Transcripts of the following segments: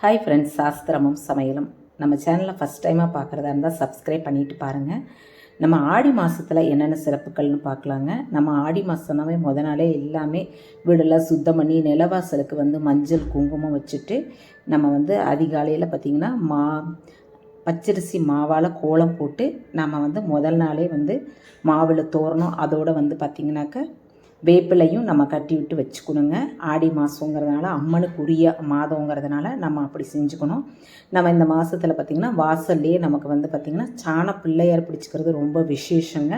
Hi friends சாஸ்திரமும் சமையலும். நம்ம சேனலை ஃபஸ்ட் டைமாக பார்க்குறதா இருந்தால் சப்ஸ்கிரைப் பண்ணிட்டு பாருங்கள் நம்ம ஆடி மாதத்தில் என்னென்ன சிறப்புகள்னு பார்க்கலாங்க நம்ம ஆடி மாதம்னாவே முத நாளே எல்லாமே வீடெல்லாம் சுத்தம் பண்ணி நிலவாசலுக்கு வந்து மஞ்சள் குங்குமம் வச்சுட்டு நம்ம வந்து அதிகாலையில் பார்த்திங்கன்னா மா பச்சரிசி மாவால் கோலம் போட்டு நம்ம வந்து முதல் நாளே வந்து மாவில் தோரணும். அதோடு வந்து பார்த்திங்கனாக்க வேப்பிலையும் நம்ம கட்டி விட்டு வச்சுக்கணுங்க. ஆடி மாதங்கிறதுனால அம்மனுக்கு உரிய மாதங்கிறதுனால நம்ம அப்படி செஞ்சுக்கணும். நம்ம இந்த மாதத்தில் பார்த்திங்கன்னா வாசல்லையே நமக்கு வந்து பார்த்திங்கன்னா சாண பிள்ளையார் பிடிச்சிக்கிறது ரொம்ப விசேஷங்க.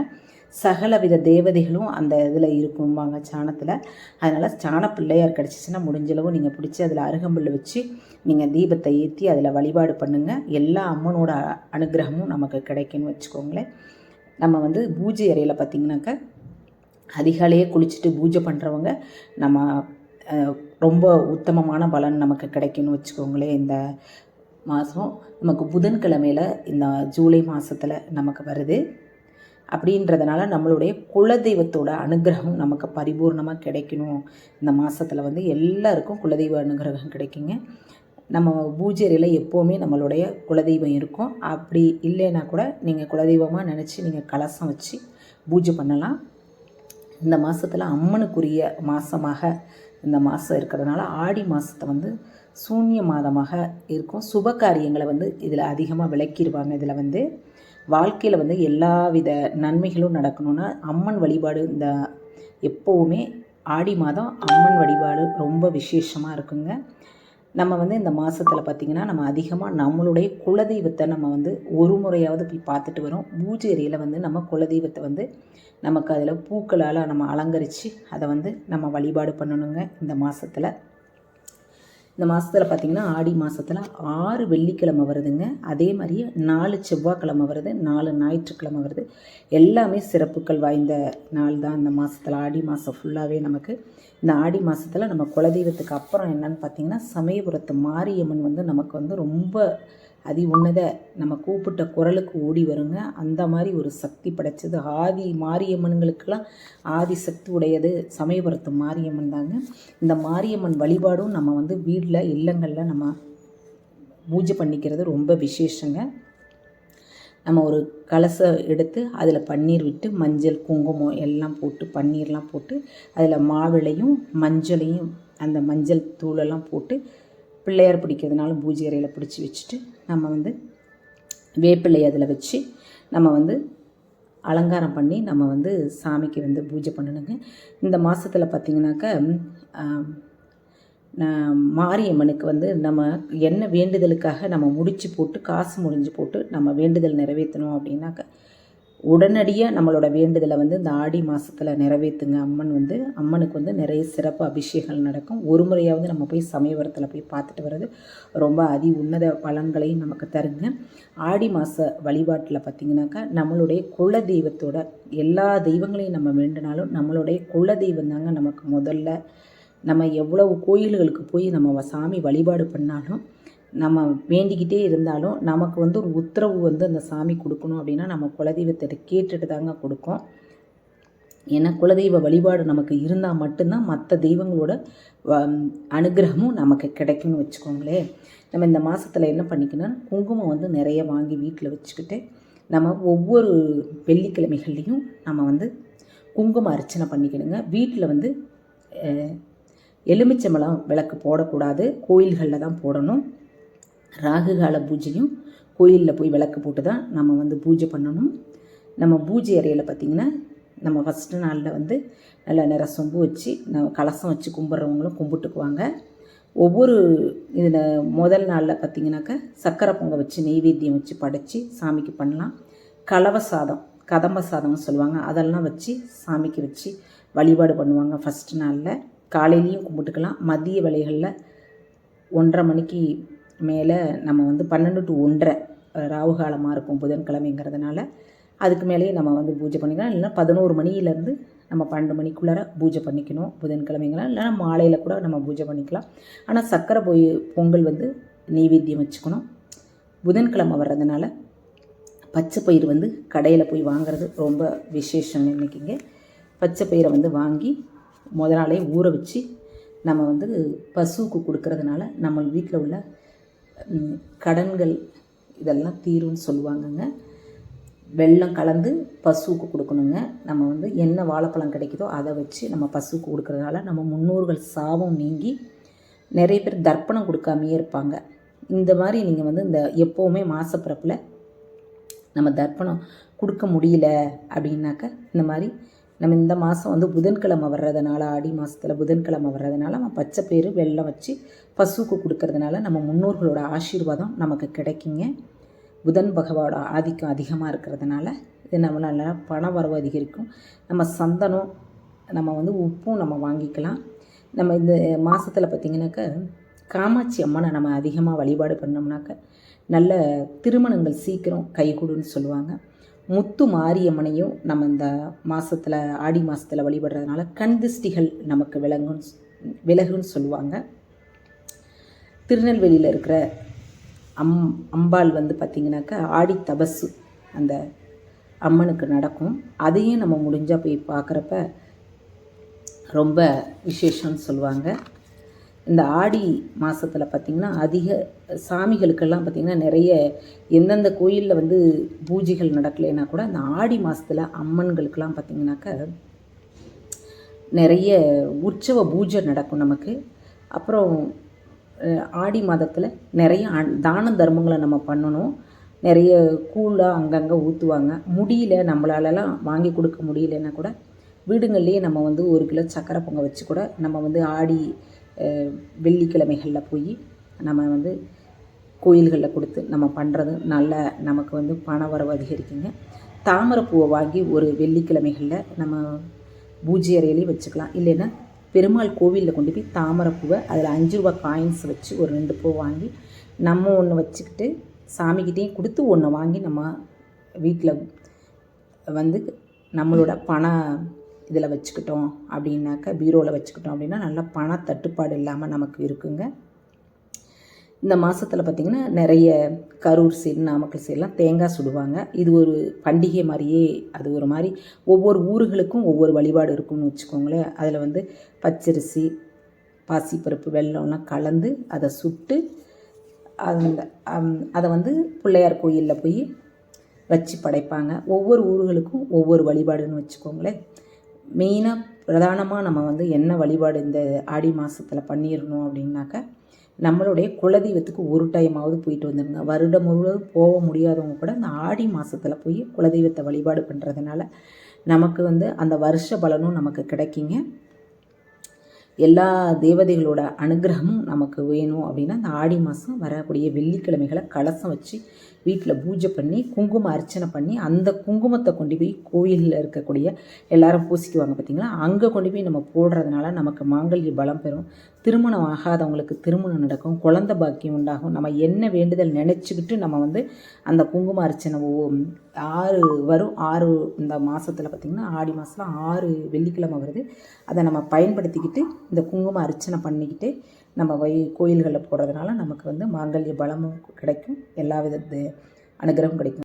சகல வித தேவதைகளும் அந்த இதில் இருக்கும்பாங்க சாணத்தில். அதனால் சாண பிள்ளையார் கிடச்சிச்சின்னா முடிஞ்சளவு நீங்கள் பிடிச்சி அதில் அருகம்புல் வச்சு நீங்கள் தீபத்தை ஏற்றி அதில் வழிபாடு பண்ணுங்கள் எல்லா அம்மனோட அனுகிரகமும் நமக்கு கிடைக்குன்னு வச்சுக்கோங்களேன். நம்ம வந்து பூஜை அறையில் பார்த்திங்கனாக்கா அதிகாலையே குளிச்சுட்டு பூஜை பண்ணுறவங்க நம்ம ரொம்ப உத்தமமான பலன் நமக்கு கிடைக்கும்னு வச்சுக்கோங்களேன் இந்த மாதம் நமக்கு புதன்கிழமையில் இந்த ஜூலை மாதத்தில் நமக்கு வருது. அப்படின்றதுனால நம்மளுடைய குலதெய்வத்தோட அனுகிரகம் நமக்கு பரிபூர்ணமாக கிடைக்கணும். இந்த மாதத்தில் வந்து எல்லாருக்கும் குலதெய்வ அனுகிரகம் கிடைக்குங்க. நம்ம பூஜை எப்போவுமே நம்மளுடைய குலதெய்வம் இருக்கும். அப்படி இல்லைன்னா கூட நீங்கள் குலதெய்வமாக நினச்சி நீங்கள் கலசம் வச்சு பூஜை பண்ணலாம். இந்த மாதத்தில் அம்மனுக்குரிய மாதமாக இந்த மாதம் இருக்கிறதுனால ஆடி மாதத்தை வந்து சூன்ய மாதமாக இருக்கும். சுப காரியங்களை வந்து இதில் அதிகமாக விளக்கிடுவாங்க. இதில் வந்து வாழ்க்கையில் வந்து எல்லா வித நன்மைகளும் நடக்கணும்னா அம்மன் வழிபாடு இந்த எப்போவுமே ஆடி மாதம் அம்மன் வழிபாடு ரொம்ப விசேஷமாக இருக்குங்க. நம்ம வந்து இந்த மாதத்தில் பார்த்திங்கன்னா நம்ம அதிகமாக நம்மளுடைய குலதெய்வத்தை நம்ம வந்து ஒரு முறையாவது போய் பார்த்துட்டு வரோம். பூஜை அறையில் வந்து நம்ம குலதெய்வத்தை வந்து நமக்கு அதில் பூக்களால் நம்ம அலங்கரித்து அதை வந்து நம்ம வழிபாடு பண்ணணுங்க இந்த மாதத்தில் இந்த மாதத்தில் பார்த்திங்கன்னா ஆடி மாதத்தில் ஆறு வெள்ளிக்கிழமை வருதுங்க. அதே மாதிரியே நாலு செவ்வாய்க்கிழமை வருது நாலு ஞாயிற்றுக்கிழமை வருது. எல்லாமே சிறப்புகள் வாய்ந்த நாள் தான் இந்த மாதத்தில் ஆடி மாதம் ஃபுல்லாகவே நமக்கு இந்த ஆடி மாதத்தில் நம்ம குலதெய்வத்துக்கு அப்புறம் என்னன்னு பார்த்திங்கன்னா சமயபுரத்து மாரியம்மன் வந்து நமக்கு வந்து ரொம்ப அதி உன்னத நம்ம கூப்பிட்ட குரலுக்கு ஓடி வருங்க. அந்த மாதிரி ஒரு சக்தி படைச்சது. ஆதி மாரியம்மன்களுக்கெல்லாம் ஆதி சக்தி உடையது சமயபுரத்து மாரியம்மன் தாங்க. இந்த மாரியம்மன் வழிபாடும் நம்ம வந்து வீட்டில் இல்லங்களில் நம்ம பூஜை பண்ணிக்கிறது ரொம்ப விசேஷங்க. நம்ம ஒரு கலசை எடுத்து அதில் பன்னீர் விட்டு மஞ்சள் குங்குமம் எல்லாம் போட்டு பன்னீர்லாம் போட்டு அதில் மாவிளையும் மஞ்சளையும் அந்த மஞ்சள் தூளெல்லாம் போட்டு பிள்ளையார் பிடிக்கிறதுனால பூஜை அறையில் பிடிச்சி வச்சுட்டு நம்ம வந்து வேப்பிள்ளை அதில் வச்சு நம்ம வந்து அலங்காரம் பண்ணி நம்ம வந்து சாமிக்கு வந்து பூஜை பண்ணணுங்க. இந்த மாதத்தில் பார்த்திங்கனாக்கா நான் மாரியம்மனுக்கு வந்து நம்ம என்ன வேண்டுதலுக்காக நம்ம முடிச்சு போட்டு காசு முடிஞ்சு போட்டு நம்ம வேண்டுதல் நிறைவேற்றணும் அப்படின்னாக்க உடனடியாக நம்மளோட வேண்டுதலை வந்து இந்த ஆடி மாதத்தில் நிறைவேற்றுங்க அம்மன் வந்து அம்மனுக்கு வந்து நிறைய சிறப்பு அபிஷேகங்கள் நடக்கும். ஒரு முறையாவது நம்ம போய் சமயபுரத்தில் போய் பார்த்துட்டு வர்றது ரொம்ப அதி உன்னத பலன்களையும் நமக்கு தருங்க. ஆடி மாத வழிபாட்டில் பார்த்திங்கனாக்கா நம்மளுடைய குல தெய்வத்தோட எல்லா தெய்வங்களையும் நம்ம வேண்டினாலும் நம்மளுடைய குல தெய்வம் தாங்க நமக்கு முதல்ல. நம்ம எவ்வளவு கோயில்களுக்கு போய் நம்ம சாமி வழிபாடு பண்ணாலும் நம்ம வேண்டிக்கிட்டே இருந்தாலும் நமக்கு வந்து ஒரு உத்தரவு வந்து அந்த சாமி கொடுக்கணும் அப்படின்னா நம்ம குலதெய்வத்தை கேட்டுட்டு தாங்க கொடுக்கும். ஏன்னா குலதெய்வ வழிபாடு நமக்கு இருந்தால் மட்டும்தான் மற்ற தெய்வங்களோட வ- அனுகிரகமும் நமக்கு கிடைக்கும்னு வச்சுக்கோங்களேன். நம்ம இந்த மாதத்தில் என்ன பண்ணிக்கணும் குங்குமம் வந்து நிறைய வாங்கி வீட்டில் வச்சுக்கிட்டு நம்ம ஒவ்வொரு வெள்ளிக்கிழமைகள்லையும் நம்ம வந்து குங்கும அர்ச்சனை பண்ணிக்கணுங்க. வீட்டில் வந்து எலுமிச்சம்பழம் விளக்கு போடக்கூடாது. கோயில்களில் தான் போடணும். ராகுகால பூஜையும் கோயிலில் போய் விளக்கு போட்டு தான் நம்ம வந்து பூஜை பண்ணணும். நம்ம பூஜை அறையில் பார்த்திங்கன்னா நம்ம ஃபஸ்ட்டு நாளில் வந்து நல்ல நிற சொம்பு வச்சு நம்ம கலசம் வச்சு கும்பிட்றவங்களும் கும்பிட்டுக்குவாங்க. ஒவ்வொரு இதில் முதல் நாளில் பார்த்திங்கனாக்கா சக்கரை பொங்க வச்சு நெய்வேத்தியம் வச்சு படைச்சி சாமிக்கு பண்ணலாம். கலவ சாதம் கதம்ப சாதம்னு சொல்லுவாங்க. அதெல்லாம் வச்சு சாமிக்கு வச்சு வழிபாடு பண்ணுவாங்க ஃபஸ்ட்டு நாளில். காலையிலையும் கும்பிட்டுக்கலாம். மதிய வேலைகளில் ஒன்றரை மணிக்கு மேலே நம்ம வந்து பன்னெண்டு டு ஒன்றரை ராகுகாலமாக இருக்கும் புதன்கிழமைங்கிறதுனால அதுக்கு மேலேயே நம்ம வந்து பூஜை பண்ணிக்கலாம். இல்லைன்னா பதினோரு மணியிலேருந்து நம்ம பன்னெண்டு மணிக்குள்ளார பூஜை பண்ணிக்கணும் புதன்கிழமைங்கலாம் இல்லைன்னா மாலையில் கூட நம்ம பூஜை பண்ணிக்கலாம். ஆனால் சக்கரை போய் பொங்கல் வந்து நெய்வேத்தியம் வச்சுக்கணும். புதன்கிழமை வர்றதுனால பச்சை பயிர் வந்து கடையில் போய் வாங்குறது ரொம்ப விசேஷம் இன்றைக்கிங்க பச்சை பயிரை வந்து வாங்கி முத நாளே ஊற வச்சு நம்ம வந்து பசுவுக்கு கொடுக்கறதுனால நம்ம வீட்டில் உள்ள கடன்கள் இதெல்லாம் தீரும்னு சொல்லுவாங்கங்க. வெள்ளம் கலந்து பசுவுக்கு கொடுக்கணுங்க. நம்ம வந்து என்ன வாழைப்பழம் கிடைக்குதோ அதை வச்சு நம்ம பசுவுக்கு கொடுக்குறதுனால நம்ம முன்னோர்கள் சாபம் நீங்கி நிறைய பேர் தர்ப்பணம் கொடுக்காமையே இருப்பாங்க. இந்த மாதிரி நீங்கள் வந்து இந்த எப்போவுமே மாசப்பிறப்பில் நம்ம தர்ப்பணம் கொடுக்க முடியல அப்படின்னாக்க இந்த மாதிரி நம்ம இந்த மாதம் வந்து புதன்கிழமை வர்றதுனால ஆடி மாதத்தில் புதன்கிழமை வர்றதுனால நம்ம பச்சை பேர் வெள்ளம் வச்சு பசுவுக்கு கொடுக்கறதுனால நம்ம முன்னோர்களோட ஆசீர்வாதம் நமக்கு கிடைக்குங்க. புதன் பகவானோட ஆதிக்கம் அதிகமாக இருக்கிறதுனால இது நம்ம நல்லா பண வரவு அதிகரிக்கும். நம்ம சந்தனம் நம்ம வந்து உப்பும் நம்ம வாங்கிக்கலாம். நம்ம இந்த மாதத்தில் பார்த்திங்கனாக்கா காமாட்சி அம்மனை நம்ம அதிகமாக வழிபாடு பண்ணோம்னாக்க நல்ல திருமணங்கள் சீக்கிரம் கைகூடுன்னு சொல்லுவாங்க. முத்து மாரியம்மனையும் நம்ம இந்த மாதத்தில் ஆடி மாதத்தில் வழிபடுறதுனால கண்திஷ்டிகள் நமக்கு விளங்குன்னு விலகுன்னு சொல்லுவாங்க. திருநெல்வேலியில் இருக்கிற அம் அம்பாள் வந்து பார்த்திங்கனாக்கா ஆடி தபசு அந்த அம்மனுக்கு நடக்கும். அதையும் நம்ம முடிஞ்சால் போய் பார்க்குறப்ப ரொம்ப விசேஷம்னு சொல்லுவாங்க. இந்த ஆடி மாதத்தில் பார்த்திங்கன்னா அதிக சாமிகளுக்கெல்லாம் பார்த்திங்கன்னா நிறைய எந்தெந்த கோயிலில் வந்து பூஜைகள் நடக்கலைன்னா கூட அந்த ஆடி மாதத்தில் அம்மன்களுக்கெல்லாம் பார்த்திங்கனாக்கா நிறைய உற்சவ பூஜை நடக்கும் நமக்கு. அப்புறம் ஆடி மாதத்தில் நிறைய தான தர்மங்களை நம்ம பண்ணணும். நிறைய கூழாக அங்கங்கே ஊற்றுவாங்க முடியல நம்மளாலலாம் வாங்கி கொடுக்க முடியலன்னா கூட வீடுங்கள்லேயே நம்ம வந்து ஒரு கிலோ சக்கரை பொங்கல் வச்சு கூட நம்ம வந்து ஆடி வெள்ளிக்கிழமைகளில் போய் நம்ம வந்து கோயில்களில் கொடுத்து நம்ம பண்ணுறது நல்ல நமக்கு வந்து பண வரவு அதிகரிக்குங்க. தாமரைப்பூவை வாங்கி ஒரு வெள்ளிக்கிழமைகளில் நம்ம பூஜை அறையிலேயே வச்சுக்கலாம். இல்லைன்னா பெருமாள் கோவிலில் கொண்டு போய் தாமரைப்பூவை அதில் அஞ்சு ரூபா காயின்ஸ் வச்சு ஒரு ரெண்டு பூ வாங்கி நம்ம ஒன்று வச்சுக்கிட்டு சாமிக்கிட்டேயும் கொடுத்து ஒன்று வாங்கி நம்ம வீட்டில் வந்து நம்மளோட பண இதில் வச்சுக்கிட்டோம் அப்படின்னாக்கா பீரோவில் வச்சுக்கிட்டோம் அப்படின்னா நல்லா பண தட்டுப்பாடு இல்லாமல் நமக்கு இருக்குங்க. இந்த மாதத்தில் பார்த்திங்கன்னா நிறைய கரூர் சைடு நாமக்கல் சைடெலாம் தேங்காய் சுடுவாங்க. இது ஒரு பண்டிகை மாதிரியே அது ஒரு மாதிரி ஒவ்வொரு ஊர்களுக்கும் ஒவ்வொரு வழிபாடு இருக்கும்னு வச்சுக்கோங்களேன். அதில் வந்து பச்சரிசி பாசிப்பருப்பு வெல்லம்லாம் கலந்து அதை சுட்டு அந்த அதை வந்து பிள்ளையார் கோயிலில் போய் வச்சு படைப்பாங்க. ஒவ்வொரு ஊர்களுக்கும் ஒவ்வொரு வழிபாடுன்னு வச்சுக்கோங்களேன். மெயினாக பிரதானமாக நம்ம வந்து என்ன வழிபாடு இந்த ஆடி மாதத்தில் பண்ணிடணும் அப்படின்னாக்கா நம்மளுடைய குலதெய்வத்துக்கு ஒரு டைமாவது போயிட்டு வந்துடுங்க வருடம் முழுவதும் போக முடியாதவங்க கூட அந்த ஆடி மாதத்தில் போய் குலதெய்வத்தை வழிபாடு பண்ணுறதுனால நமக்கு வந்து அந்த வருஷ பலனும் நமக்கு கிடைக்குங்க. எல்லா தேவதைகளோட அனுகிரகமும் நமக்கு வேணும் அப்படின்னா அந்த ஆடி மாதம் வரக்கூடிய வெள்ளிக்கிழமைகளை கலசம் வச்சு வீட்டில் பூஜை பண்ணி குங்கும அர்ச்சனை பண்ணி அந்த குங்குமத்தை கொண்டு போய் கோயிலில் இருக்கக்கூடிய எல்லாரும் பூசிக்குவாங்க பார்த்தீங்களா அங்கே கொண்டு போய் நம்ம போடுறதுனால நமக்கு மாங்கல்ய பலம் பெறும். திருமணம் ஆகாதவங்களுக்கு திருமணம் நடக்கும் குழந்த பாக்கியம் உண்டாகும். நம்ம என்ன வேண்டுதல் நினச்சிக்கிட்டு நம்ம வந்து அந்த குங்கும அர்ச்சனை ஆறு வரும் ஆறு இந்த மாதத்தில் பார்த்திங்கன்னா ஆடி மாதத்தில் ஆறு வெள்ளிக்கிழமை வருது. அதை நம்ம பயன்படுத்திக்கிட்டு இந்த குங்கும அர்ச்சனை பண்ணிக்கிட்டு நம்ம வை கோயில்களில் போடுறதுனால நமக்கு வந்து மாங்கல்ய பலமும் கிடைக்கும். எல்லா வித அனுகிரகம் கிடைக்கும்.